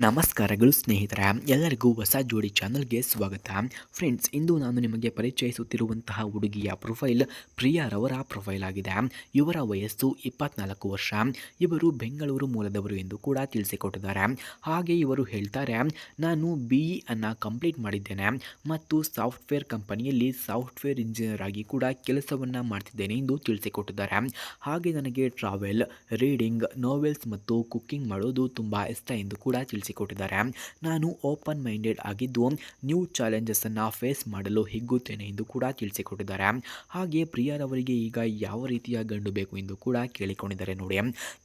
ನಮಸ್ಕಾರಗಳು ಸ್ನೇಹಿತರೆ, ಎಲ್ಲರಿಗೂ ಹೊಸ ಜೋಡಿ ಚಾನಲ್ಗೆ ಸ್ವಾಗತ. ಫ್ರೆಂಡ್ಸ್, ಇಂದು ನಾನು ನಿಮಗೆ ಪರಿಚಯಿಸುತ್ತಿರುವಂತಹ ಹುಡುಗಿಯ ಪ್ರೊಫೈಲ್ ಪ್ರಿಯಾರವರ ಪ್ರೊಫೈಲ್ ಆಗಿದೆ. ಇವರ ವಯಸ್ಸು ಇಪ್ಪತ್ನಾಲ್ಕು ವರ್ಷ. ಇವರು ಬೆಂಗಳೂರು ಮೂಲದವರು ಎಂದು ಕೂಡ ತಿಳಿಸಿಕೊಟ್ಟಿದ್ದಾರೆ. ಹಾಗೆ ಇವರು ಹೇಳ್ತಾರೆ, ನಾನು ಬಿ ಇ ಅನ್ನು ಕಂಪ್ಲೀಟ್ ಮಾಡಿದ್ದೇನೆ ಮತ್ತು ಸಾಫ್ಟ್ವೇರ್ ಕಂಪನಿಯಲ್ಲಿ ಸಾಫ್ಟ್ವೇರ್ ಇಂಜಿನಿಯರ್ ಆಗಿ ಕೂಡ ಕೆಲಸವನ್ನು ಮಾಡ್ತಿದ್ದೇನೆ ಎಂದು ತಿಳಿಸಿಕೊಟ್ಟಿದ್ದಾರೆ. ಹಾಗೆ ನನಗೆ ಟ್ರಾವೆಲ್, ರೀಡಿಂಗ್, ನೋವೆಲ್ಸ್ ಮತ್ತು ಕುಕ್ಕಿಂಗ್ ಮಾಡೋದು ತುಂಬ ಇಷ್ಟ ಎಂದು ಕೂಡ ತಿಳಿಸಿಕೊಟ್ಟಿದ್ದಾರೆ ನಾನು ಓಪನ್ ಮೈಂಡೆಡ್ ಆಗಿದ್ದು ನ್ಯೂ ಚಾಲೆಂಜಸನ್ನು ಫೇಸ್ ಮಾಡಲು ಹಿಗ್ಗುತ್ತೇನೆ ಎಂದು ಕೂಡ ತಿಳಿಸಿಕೊಟ್ಟಿದ್ದಾರೆ. ಹಾಗೆ ಪ್ರಿಯರವರಿಗೆ ಈಗ ಯಾವ ರೀತಿಯ ಗಂಡು ಬೇಕು ಎಂದು ಕೂಡ ಕೇಳಿಕೊಂಡಿದ್ದಾರೆ ನೋಡಿ.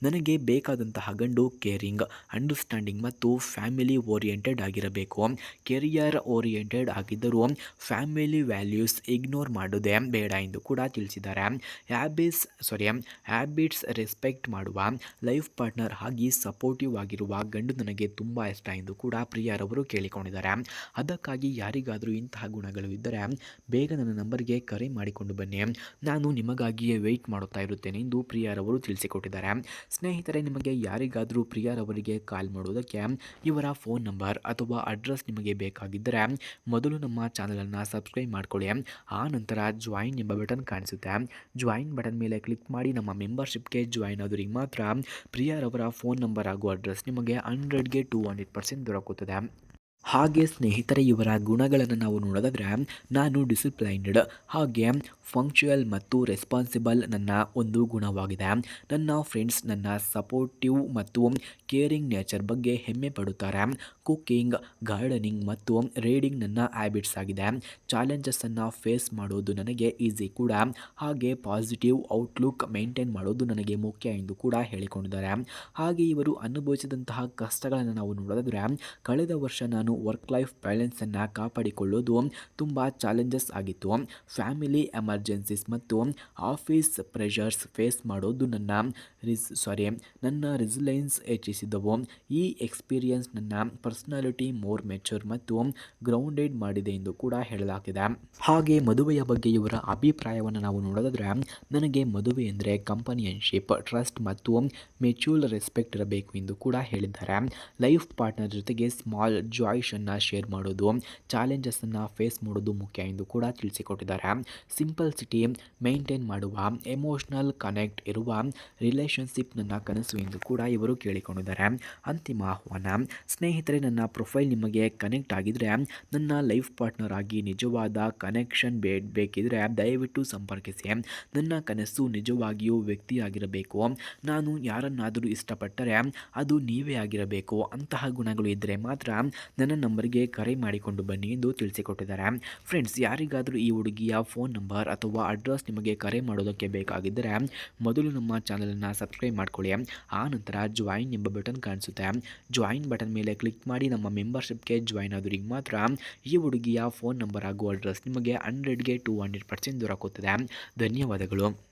ನನಗೆ ಬೇಕಾದಂತಹ ಗಂಡು ಕೇರಿಂಗ್ ಅಂಡರ್ಸ್ಟ್ಯಾಂಡಿಂಗ್ ಮತ್ತು ಫ್ಯಾಮಿಲಿ ಓರಿಯೆಂಟೆಡ್ ಆಗಿರಬೇಕು. ಕೆರಿಯರ್ ಓರಿಯೆಂಟೆಡ್ ಆಗಿದ್ದರೂ ಫ್ಯಾಮಿಲಿ ವ್ಯಾಲ್ಯೂಸ್ ಇಗ್ನೋರ್ ಮಾಡೋದೇ ಬೇಡ ಎಂದು ಕೂಡ ತಿಳಿಸಿದ್ದಾರೆ. ಹ್ಯಾಬಿಟ್ಸ್ ಸಾರಿ ಹ್ಯಾಬಿಟ್ಸ್ ರೆಸ್ಪೆಕ್ಟ್ ಮಾಡುವ ಲೈಫ್ ಪಾರ್ಟ್ನರ್ ಆಗಿ ಸಪೋರ್ಟಿವ್ ಆಗಿರುವ ಗಂಡು ನನಗೆ ತುಂಬ ಇಷ್ಟ ಎಂದು ಕೂಡ ಪ್ರಿಯರವರು ಕೇಳಿಕೊಂಡಿದ್ದಾರೆ. ಅದಕ್ಕಾಗಿ ಯಾರಿಗಾದರೂ ಇಂತಹ ಗುಣಗಳು ಇದ್ದರೆ ಬೇಗ ನನ್ನ ನಂಬರ್ಗೆ ಕರೆ ಮಾಡಿಕೊಂಡು ಬನ್ನಿ. ನಾನು ನಿಮಗಾಗಿಯೇ ವೆಯ್ಟ್ ಮಾಡುತ್ತಾ ಇರುತ್ತೇನೆ ಎಂದು ಪ್ರಿಯರವರು ತಿಳಿಸಿಕೊಟ್ಟಿದ್ದಾರೆ. ಸ್ನೇಹಿತರೆ, ನಿಮಗೆ ಯಾರಿಗಾದರೂ ಪ್ರಿಯರವರಿಗೆ ಕಾಲ್ ಮಾಡುವುದಕ್ಕೆ ಇವರ ಫೋನ್ ನಂಬರ್ ಅಥವಾ ಅಡ್ರೆಸ್ ನಿಮಗೆ ಬೇಕಾಗಿದ್ದರೆ ಮೊದಲು ನಮ್ಮ ಚಾನಲನ್ನು ಸಬ್ಸ್ಕ್ರೈಬ್ ಮಾಡಿಕೊಳ್ಳಿ. ಆ ನಂತರ ಜಾಯಿನ್ ಎಂಬ ಬಟನ್ ಕಾಣಿಸುತ್ತೆ. ಜಾಯಿನ್ ಬಟನ್ ಮೇಲೆ ಕ್ಲಿಕ್ ಮಾಡಿ ನಮ್ಮ ಮೆಂಬರ್ಶಿಪ್ಗೆ ಜಾಯಿನ್ ಆದವರಿಗೆ ಮಾತ್ರ ಪ್ರಿಯರವರ ಫೋನ್ ನಂಬರ್ ಹಾಗೂ ಅಡ್ರೆಸ್ ನಿಮಗೆ ಹಂಡ್ರೆಡ್ಗೆ ಟು ಹಂಡ್ರೆಡ್ ಪರ್ಸೆಂಟ್ ದೊರಕುತ್ತದೆ ಹಾಗೆ ಸ್ನೇಹಿತರೆ, ಇವರ ಗುಣಗಳನ್ನು ನಾವು ನೋಡೋದಾದರೆ, ನಾನು ಡಿಸಿಪ್ಲೈನ್ಡ್ ಹಾಗೆ ಫಂಕ್ಷುಯಲ್ ಮತ್ತು ರೆಸ್ಪಾನ್ಸಿಬಲ್ ನನ್ನ ಒಂದು ಗುಣವಾಗಿದೆ. ನನ್ನ ಫ್ರೆಂಡ್ಸ್ ನನ್ನ ಸಪೋರ್ಟಿವ್ ಮತ್ತು ಕೇರಿಂಗ್ ನೇಚರ್ ಬಗ್ಗೆ ಹೆಮ್ಮೆ ಪಡುತ್ತಾರೆ. ಕುಕ್ಕಿಂಗ್ ಗಾರ್ಡನಿಂಗ್ ಮತ್ತು ರೀಡಿಂಗ್ ನನ್ನ ಹ್ಯಾಬಿಟ್ಸ್ ಆಗಿದೆ. ಚಾಲೆಂಜಸನ್ನು ಫೇಸ್ ಮಾಡೋದು ನನಗೆ ಈಸಿ ಕೂಡ. ಹಾಗೆ ಪಾಸಿಟಿವ್ ಔಟ್ಲುಕ್ ಮೇಂಟೈನ್ ಮಾಡೋದು ನನಗೆ ಮುಖ್ಯ ಎಂದು ಕೂಡ ಹೇಳಿಕೊಂಡಿದ್ದಾರೆ. ಹಾಗೆ ಇವರು ಅನುಭವಿಸಿದಂತಹ ಕಷ್ಟಗಳನ್ನು ನಾವು ನೋಡೋದಾದರೆ, ಕಳೆದ ವರ್ಷ ನಾನು ವರ್ಕ್ ಲೈಫ್ ಬ್ಯಾಲೆನ್ಸನ್ನು ಕಾಪಾಡಿಕೊಳ್ಳೋದು ತುಂಬ ಚಾಲೆಂಜಸ್ ಆಗಿತ್ತು. ಫ್ಯಾಮಿಲಿ ಎಮರ್ಜೆನ್ಸೀಸ್ ಮತ್ತು ಆಫೀಸ್ ಪ್ರೆಷರ್ಸ್ ಫೇಸ್ ಮಾಡೋದು ನನ್ನ ರಿಸ್ ಸಾರಿ ನನ್ನ ರಿಸಿಲೆನ್ಸ್ ಹೆಚ್ಚಿಸಿದವು. ಈ ಎಕ್ಸ್ಪೀರಿಯನ್ಸ್ ನನ್ನ ಪರ್ಸ್ನಾಲಿಟಿ ಮೋರ್ ಮೆಚೂರ್ ಮತ್ತು ಗ್ರೌಂಡೆಡ್ ಮಾಡಿದೆ ಎಂದು ಕೂಡ ಹೇಳಲಾಗಿದೆ. ಹಾಗೆ ಮದುವೆಯ ಬಗ್ಗೆ ಇವರ ಅಭಿಪ್ರಾಯವನ್ನು ನಾವು ನೋಡೋದಾದರೆ ನನಗೆ ಮದುವೆ ಅಂದರೆ ಕಂಪನಿಯನ್ಶಿಪ್ ಟ್ರಸ್ಟ್ ಮತ್ತು ಮೆಚ್ಯೂರ್ ರೆಸ್ಪೆಕ್ಟ್ ಇರಬೇಕು ಎಂದು ಕೂಡ ಹೇಳಿದ್ದಾರೆ. ಲೈಫ್ ಪಾರ್ಟ್ನರ್ ಜೊತೆಗೆ ಸ್ಮಾಲ್ ಜಾಯ್ಸನ್ನು ಶೇರ್ ಮಾಡೋದು ಚಾಲೆಂಜಸನ್ನು ಫೇಸ್ ಮಾಡೋದು ಮುಖ್ಯ ಎಂದು ಕೂಡ ತಿಳಿಸಿಕೊಟ್ಟಿದ್ದಾರೆ. ಸಿಂಪಲ್ಸಿಟಿ ಮೇಂಟೈನ್ ಮಾಡುವ ಎಮೋಷ್ನಲ್ ಕನೆಕ್ಟ್ ಇರುವ ರಿಲೇಷನ್ಶಿಪ್ ನನ್ನ ಕನಸು ಎಂದು ಕೂಡ ಇವರು ಕೇಳಿಕೊಂಡಿದ್ದಾರೆ. ಅಂತಿಮ ಆಹ್ವಾನ, ಸ್ನೇಹಿತರೆ, ನನ್ನ ಪ್ರೊಫೈಲ್ ನಿಮಗೆ ಕನೆಕ್ಟ್ ಆಗಿದ್ದರೆ ನನ್ನ ಲೈಫ್ ಪಾರ್ಟ್ನರ್ ಆಗಿ ನಿಜವಾದ ಕನೆಕ್ಷನ್ ಬೇ, ಬೇಕಿದ್ರೆ ದಯವಿಟ್ಟು ಸಂಪರ್ಕಿಸಿ. ನನ್ನ ಕನಸು ನಿಜವಾಗಿಯೂ ವ್ಯಕ್ತಿಯಾಗಿರಬೇಕು ನಾನು ಯಾರನ್ನಾದರೂ ಇಷ್ಟಪಟ್ಟರೆ ಅದು ನೀವೇ ಆಗಿರಬೇಕು. ಅಂತಹ ಗುಣಗಳು ಇದ್ದರೆ ಮಾತ್ರ ನನ್ನ ನಂಬರ್ಗೆ ಕರೆ ಮಾಡಿಕೊಂಡು ಬನ್ನಿ ಎಂದು ತಿಳಿಸಿಕೊಟ್ಟಿದ್ದಾರೆ. ಫ್ರೆಂಡ್ಸ್ ಯಾರಿಗಾದರೂ ಈ ಹುಡುಗಿಯ ಫೋನ್ ನಂಬರ್ ಅಥವಾ ಅಡ್ರೆಸ್ ನಿಮಗೆ ಕರೆ ಮಾಡೋದಕ್ಕೆ ಬೇಕಾಗಿದ್ದರೆ ಮೊದಲು ನಮ್ಮ ಚಾನಲನ್ನು ಸಬ್ಸ್ಕ್ರೈಬ್ ಮಾಡಿಕೊಳ್ಳಿ. ಆ ನಂತರ ಜಾಯಿನ್ ಎಂಬ ಬಟನ್ ಕಾಣಿಸುತ್ತೆ. ಜಾಯಿನ್ ಬಟನ್ ಮೇಲೆ ಕ್ಲಿಕ್ ಮಾಡಿ ನಮ್ಮ ಮೆಂಬರ್ಶಿಪ್ಗೆ ಜಾಯಿನ್ ಆದವರಿಗೆ ಮಾತ್ರ ಈ ಹುಡುಗಿಯ ಫೋನ್ ನಂಬರ್ ಹಾಗೂ ಅಡ್ರೆಸ್ ನಿಮಗೆ ಹಂಡ್ರೆಡ್ಗೆ ಟು ಹಂಡ್ರೆಡ್ ಪರ್ಸೆಂಟ್ ದೊರಕುತ್ತದೆ. ಧನ್ಯವಾದಗಳು.